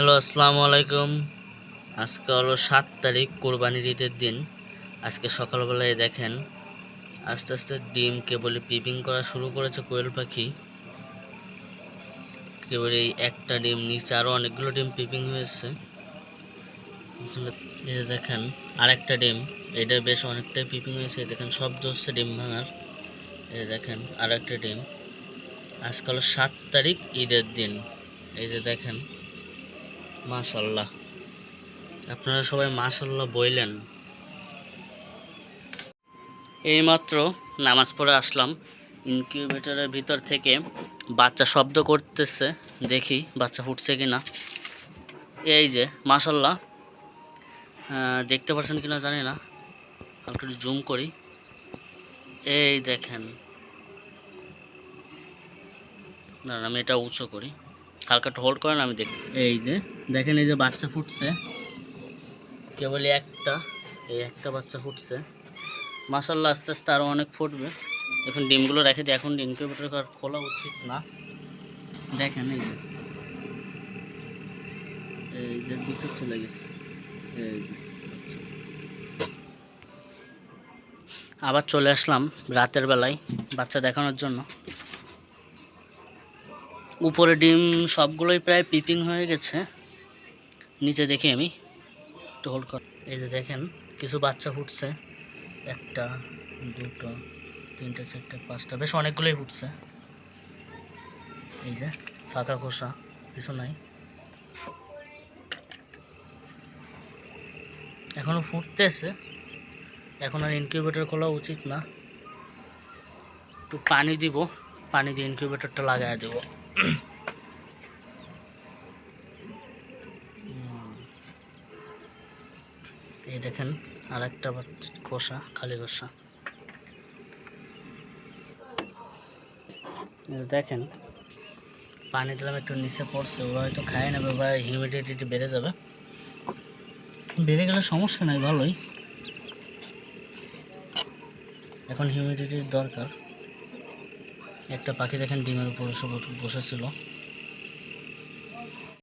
Hello, আসসালামু আলাইকুম। আজকে হলো সাত তারিখ, কোরবানির ঈদের দিন। আজকে সকালবেলায় দেখেন, আস্তে আস্তে ডিম কেবলই পিপিং করা শুরু করেছে কোয়েল পাখি। কেবল এই একটা ডিম নিচে আরও অনেকগুলো ডিম পিপিং হয়েছে। যে দেখেন, আরেকটা ডিম, এটা বেশ অনেকটাই পিপিং হয়েছে। দেখেন শব্দ হচ্ছে ডিম ভাঙার। যে দেখেন, আরেকটা ডিম। আজকে হলো সাত তারিখ, ঈদের দিন। এই যে দেখেন মাশাল্লাহ আপনারা সবাই মাশাল্লাহ বইলেন। এইমাত্র নামাজ পড়ে আসলাম। ইনকিউবেটরের ভিতর থেকে বাচ্চা শব্দ করতেছে। দেখি বাচ্চা ফুটছে কি না এই যে মাশাল্লাহ আহ, দেখতে পাচ্ছেন কি না জানি না। হালকা একটু জুম করি। এই দেখেন। না আমি এটা উঁচু করি। হালকা হোল্ড করেন, আমি দেখি। এই যে, দেখেন এই যে বাচ্চা ফুটছে। কেবল একটা, এই একটা বাচ্চা ফুটছে। মাসাল্লাহ আস্তে আস্তে আরও অনেক ফুটবে। এখন ডিমগুলো রেখে দিই। এখন ইনকিউবেটর খোলা উচিত না। দেখেন এই যে। এই যে ভিতর চলে গেছে। এই যে। আবার চলে আসলাম রাতের বেলায় বাচ্চা দেখানোর জন্য। উপরে ডিম সবগুলোই প্রায় পিপিং হয়ে গেছে। নিচে দেখি আমি। একটু হোল্ড কর। এই যে দেখেন, কিছু বাচ্চা ফুটছে। একটা, দুটো, তিনটে, চারটে, পাঁচটা, বেশ অনেকগুলোই ফুটছে। এই যে, ফাঁকা খোসা, কিছু নাই। এখনও ফুটতেছে। এখন আর ইনকিউবেটর খোলা উচিত না। একটু পানি দিব। পানি দিয়ে ইনকিউবেটরটা লাগাই দেবো। এই দেখেন আর একটা খোসা, খালি খোসা। দেখেন, পানি দিলাম একটু নিচে পড়ছে, ওরা হয়তো খায় নেবে বা হিউমিডিটি বেড়ে যাবে। বেড়ে গেলে সমস্যা নাই, ভালোই। এখন হিউমিডিটির দরকার। একটা পাখি দেখেন ডিমের উপর বসেছিল।